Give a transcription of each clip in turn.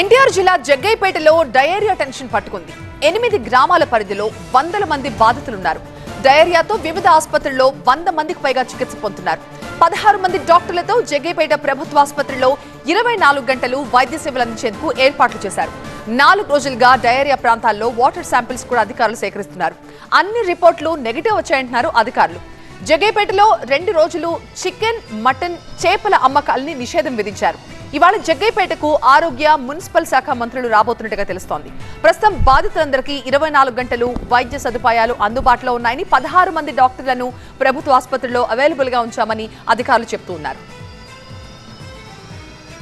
ఎన్టీఆర్ జిల్లా జగ్గైపేటలో diarrhoea tension పట్టుకుంది. ఎనిమిది గ్రామాల పరిధిలో వందల మంది బాధితులున్నారు. డయేరియాతో వివిధ ఆసుపత్రుల్లో వంద మందికి పైగా చికిత్స పొందుతున్నారు. పదహారు మంది డాక్టర్లతో జగ్గైపేట ప్రభుత్వ ఆసుపత్రిలో ఇరవై నాలుగు గంటలు వైద్య సేవలు అందించేందుకు ఏర్పాట్లు చేశారు. నాలుగు రోజులుగా డయేరియా ప్రాంతాల్లో వాటర్ శాంపిల్స్ కూడా అధికారులు సేకరిస్తున్నారు. అన్ని రిపోర్ట్లు నెగిటివ్ వచ్చాయంటున్నారు అధికారులు. జగ్గైపేటలో రెండు రోజులు చికెన్ మటన్ చేపల అమ్మకాలని నిషేధం విధించారు. ఇవాళ జగ్గైపేటకు ఆరోగ్య మున్సిపల్ శాఖ మంత్రులు రాబోతున్నట్టుగా తెలుస్తోంది. ప్రస్తుతం బాధితులందరికీ ఇరవై నాలుగు గంటలు వైద్య సదుపాయాలు అందుబాటులో ఉన్నాయని పదహారు మంది డాక్టర్లను ప్రభుత్వ ఆసుపత్రిలో అవైలబుల్గా ఉంచామని అధికారులు చెబుతూ ఉన్నారు.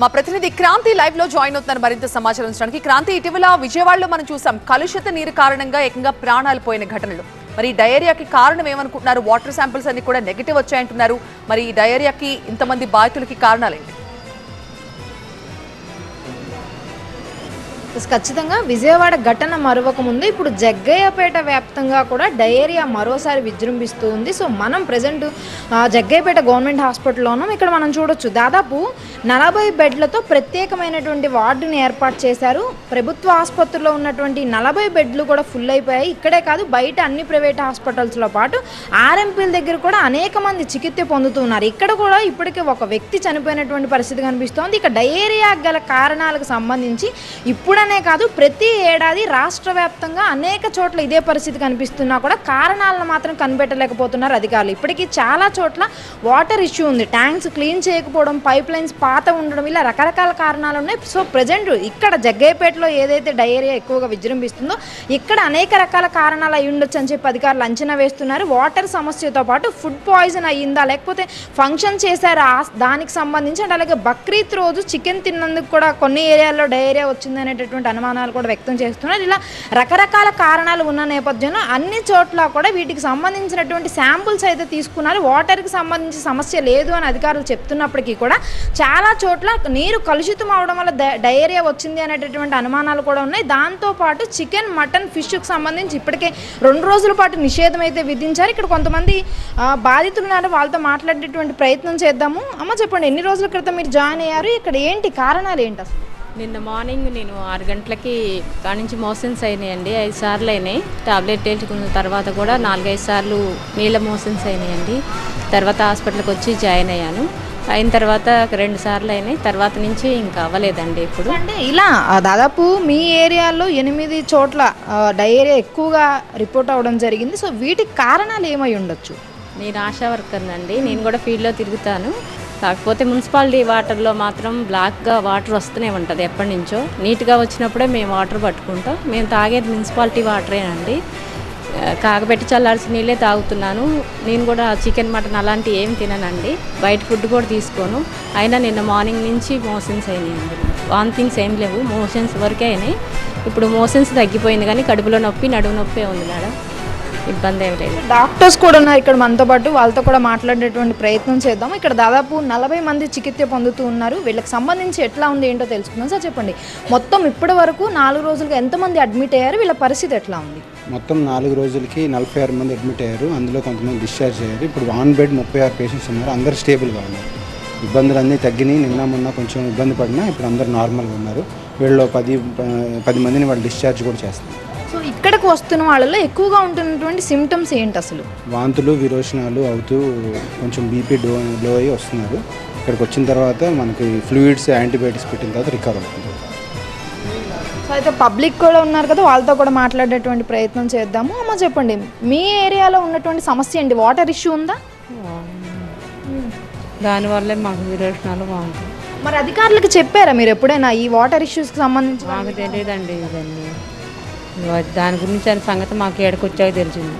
మా ప్రతినిధి క్రాంతి లైవ్లో జాయిన్ అవుతున్నారు మరింత సమాచారం ఇచ్చడానికి క్రాంతి ఇటీవల విజయవాడలో మనం చూసాం కలుషిత నీరు కారణంగా ఏకంగా ప్రాణాలు పోయిన ఘటనలు. మరి డయేరియాకి కారణం ఏమనుకుంటున్నారు? వాటర్ శాంపిల్స్ అన్ని కూడా నెగిటివ్ వచ్చాయంటున్నారు. మరి ఈ డయేరియాకి ఇంతమంది బాధితులకి కారణాలేంటి? ఖచ్చితంగా విజయవాడ ఘటన మరొక ముందు ఇప్పుడు జగ్గయ్యపేట వ్యాప్తంగా కూడా డయేరియా మరోసారి విజృంభిస్తూ ఉంది. సో మనం ప్రజెంట్ జగ్గయ్యపేట గవర్నమెంట్ హాస్పిటల్లో ఉన్నాం ఇక్కడ మనం చూడొచ్చు. దాదాపు నలభై బెడ్లతో ప్రత్యేకమైనటువంటి వార్డుని ఏర్పాటు చేశారు. ప్రభుత్వ ఆసుపత్రిలో ఉన్నటువంటి నలభై బెడ్లు కూడా ఫుల్ అయిపోయాయి. ఇక్కడే కాదు బయట అన్ని ప్రైవేట్ హాస్పిటల్స్లో పాటు ఆర్ఎంపీల దగ్గర కూడా అనేక మంది చికిత్స పొందుతున్నారు ఇక్కడ కూడా ఇప్పటికే ఒక వ్యక్తి చనిపోయినటువంటి పరిస్థితి కనిపిస్తోంది. ఇక డయేరియా గల కారణాలకు సంబంధించి ఇప్పుడనే కాదు ప్రతి ఏడాది రాష్ట్ర వ్యాప్తంగా అనేక చోట్ల ఇదే పరిస్థితి కనిపిస్తున్నా కూడా కారణాలను మాత్రం కనిపెట్టలేకపోతున్నారు అధికారులు. ఇప్పటికీ చాలా చోట్ల వాటర్ ఇష్యూ ఉంది. ట్యాంక్స్ క్లీన్ చేయకపోవడం పైప్ లైన్స్ పాత ఉండడం ఇలా రకరకాల కారణాలు ఉన్నాయి. సో ప్రజెంట్ ఇక్కడ జగ్గయ్యపేటలో ఏదైతే డయేరియా ఎక్కువగా విజృంభిస్తుందో ఇక్కడ అనేక రకాల కారణాలు అయి ఉండొచ్చు అని చెప్పి అధికారులు అంచనా వేస్తున్నారు. వాటర్ సమస్యతో పాటు ఫుడ్ పాయిజన్ అయ్యిందా? లేకపోతే ఫంక్షన్ చేశారా? ఆ- దానికి సంబంధించి అంటే అలాగే బక్రీద్ రోజు చికెన్ తిన్నందుకు కూడా కొన్ని ఏరియాల్లో డయేరియా వచ్చింది అనేటటువంటి అనుమానాలు కూడా వ్యక్తం చేస్తున్నారు. ఇలా రకరకాల కారణాలు ఉన్న నేపథ్యంలో అన్ని చోట్ల కూడా వీటికి సంబంధించినటువంటి శాంపుల్స్ అయితే తీసుకున్నారు. వాటర్కి సంబంధించి సమస్య లేదు అని అధికారులు చెప్తున్నప్పటికీ కూడా చాలా చోట్ల నీరు కలుషితం అవడం వల్ల డయేరియా వచ్చింది అనేటటువంటి అనుమానాలు కూడా ఉన్నాయి. దాంతోపాటు చికెన్ మటన్ ఫిష్కి సంబంధించి ఇప్పటికే రెండు రోజుల పాటు నిషేధం అయితే విధించారు. ఇక్కడ కొంతమంది ఆ, బాధితులు ఉన్నారు. వాళ్ళతో మాట్లాడేటువంటి ప్రయత్నం చేద్దాము. అమ్మ చెప్పండి ఎన్ని రోజుల క్రితం మీరు జాయిన్ అయ్యారు? ఇక్కడ ఏంటి కారణాలు ఏంటి అసలు? నిన్న మార్నింగ్ నేను ఆరు గంటలకి కాడ నుంచి మోషన్స్ అయినాయండి ఐదు సార్లు అయినాయి. టాబ్లెట్ వేసుకున్న తర్వాత కూడా నాలుగైదు సార్లు నీళ్ళ మోషన్స్ అయినాయండి. తర్వాత హాస్పిటల్కి వచ్చి జాయిన్ అయ్యాను. అయిన తర్వాత రెండు సార్లు అయినాయి. తర్వాత నుంచి ఇంకా అవ్వలేదండి ఇప్పుడు. అంటే ఇలా దాదాపు మీ ఏరియాలో ఎనిమిది చోట్ల డయేరియా ఎక్కువగా రిపోర్ట్ అవ్వడం జరిగింది. సో వీటికి కారణాలు ఏమై ఉండొచ్చు? నేను ఆశా వర్కర్ అండి నేను కూడా ఫీల్డ్లో తిరుగుతాను. కాకపోతే మున్సిపాలిటీ వాటర్లో మాత్రం బ్లాక్గా వాటర్ వస్తూనే ఉంటుంది ఎప్పటి నుంచో నీట్గా వచ్చినప్పుడే మేము వాటర్ పట్టుకుంటాం. మేము తాగేది మున్సిపాలిటీ వాటరేనండి. కాగబెట్టి చల్లాల్సిన నీళ్ళే తాగుతున్నాను. నేను కూడా చికెన్ మటన్ అలాంటివి ఏం తిననండి. బయట ఫుడ్ కూడా తీసుకోను. అయినా నిన్న మార్నింగ్ నుంచి మోషన్స్ అయినాయండి. వామిటింగ్స్ ఏం లేవు. మోషన్స్ వరకే అయినాయి. ఇప్పుడు మోషన్స్ తగ్గిపోయింది కానీ కడుపులో నొప్పి నడుము నొప్పే ఉంది మేడం. ఇబ్బంది ఏం లేదు. డాక్టర్స్ కూడా ఉన్నారు ఇక్కడ మనతో పాటు. వాళ్ళతో కూడా మాట్లాడేటువంటి ప్రయత్నం చేద్దాం. ఇక్కడ దాదాపు నలభై మంది చికిత్స పొందుతూ ఉన్నారు. వీళ్ళకి సంబంధించి ఎట్లా ఉంది ఏంటో తెలుసుకుందాం సార్ చెప్పండి. మొత్తం ఇప్పటి వరకు నాలుగు రోజులుగా ఎంతమంది అడ్మిట్ అయ్యారు? వీళ్ళ పరిస్థితి ఎట్లా ఉంది? మొత్తం నాలుగు రోజులకి నలభై ఆరు మంది అడ్మిట్ అయ్యారు. అందులో కొంతమంది డిశ్చార్జ్ అయ్యారు. ఇప్పుడు ఆన్ బెడ్ ముప్పై ఆరు పేషెంట్స్ ఉన్నారు. అందరు స్టేబుల్గా ఉన్నారు. ఇబ్బందులు అన్నీ తగ్గినాయి. నిన్న మొన్న కొంచెం ఇబ్బంది పడినా ఇప్పుడు అందరు నార్మల్గా ఉన్నారు. వీళ్ళు పది పది మందిని వాళ్ళు డిశ్చార్జ్ కూడా చేస్తారు సో ఇక్కడికి వస్తున్న వాళ్ళలో ఎక్కువగా ఉంటున్నటువంటి సిమ్టమ్స్ ఏంటి అసలు? వాంతులు విరోచనాలు అవుతూ కొంచెం బీపీ డో లో అయ్యి వస్తున్నారు. ఇక్కడికి వచ్చిన తర్వాత మనకి ఫ్లూయిడ్స్ యాంటీబయాటిక్స్ పెట్టిన తర్వాత రికవర్ అవుతుంది. సో అయితే పబ్లిక్ కూడా ఉన్నారు కదా వాళ్ళతో కూడా మాట్లాడేటువంటి ప్రయత్నం చేద్దాము. అమ్మ చెప్పండి మీ ఏరియాలో ఉన్నటువంటి సమస్య ఏంటి? వాటర్ ఇష్యూ ఉందా? దానివల్లే మాకు విరోచనాలు బాగుంటాయి మరి అధికారులకు చెప్పారా మీరు ఎప్పుడైనా ఈ వాటర్ ఇష్యూస్కి సంబంధించి? మాకు తెలియదండి ఇవన్నీ. ఇవ- దాని గురించి అని సంగతి మాకు ఏడకొచ్చాక తెలిసింది.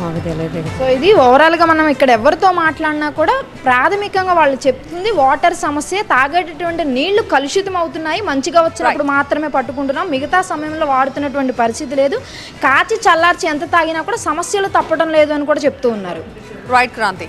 మాకు తెలియదు సో ఇది ఓవరాల్గా మనం ఇక్కడ ఎవరితో మాట్లాడినా కూడా ప్రాథమికంగా వాళ్ళు చెప్తుంది వాటర్ సమస్య తాగేటటువంటి నీళ్ళు కలుషితం అవుతున్నాయి మంచిగా వచ్చినప్పుడు మాత్రమే పట్టుకుంటున్నాం. మిగతా సమయంలో వాడుతున్నటువంటి పరిస్థితి లేదు. కాచి చల్లార్చి ఎంత తాగినా కూడా సమస్యలు తప్పడం లేదు అని కూడా చెప్తూ ఉన్నారు. రైట్ క్రాంతి